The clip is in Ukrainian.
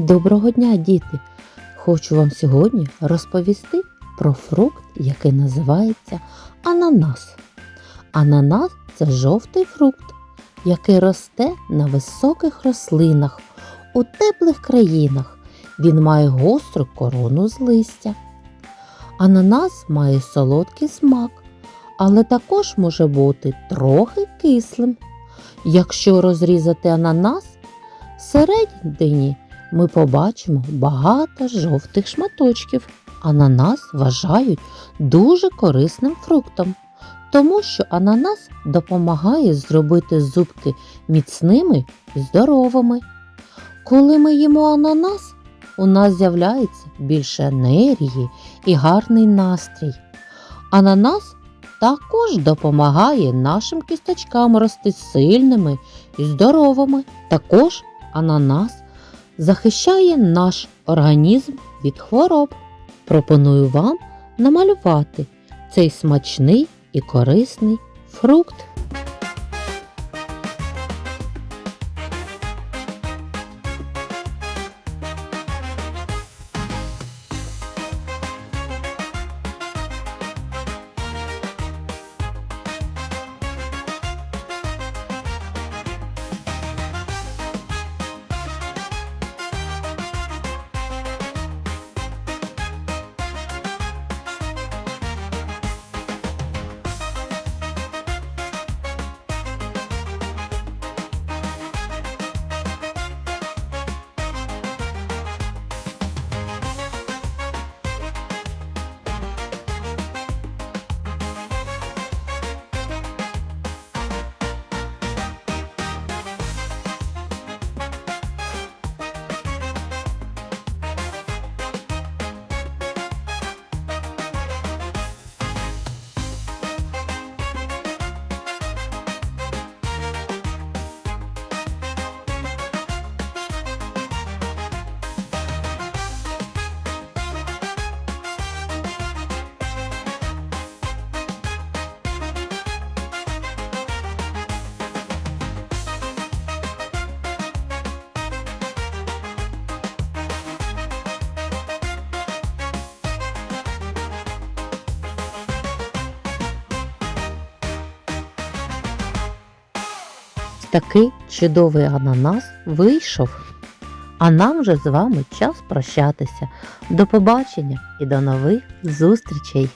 Доброго дня, діти! Хочу вам сьогодні розповісти про фрукт, який називається ананас. Ананас це жовтий фрукт, який росте на високих рослинах у теплих країнах. Він має гостру корону з листя. Ананас має солодкий смак, але також може бути трохи кислим. Якщо розрізати ананас, всередині ми побачимо багато жовтих шматочків. Ананас вважають дуже корисним фруктом, тому що ананас допомагає зробити зубки міцними і здоровими. Коли ми їмо ананас, у нас з'являється більше енергії і гарний настрій. Ананас також допомагає нашим кісточкам рости сильними і здоровими. Також ананас захищає наш організм від хвороб. Пропоную вам намалювати цей смачний і корисний фрукт. Такий чудовий ананас вийшов. А нам вже з вами час прощатися. До побачення і до нових зустрічей!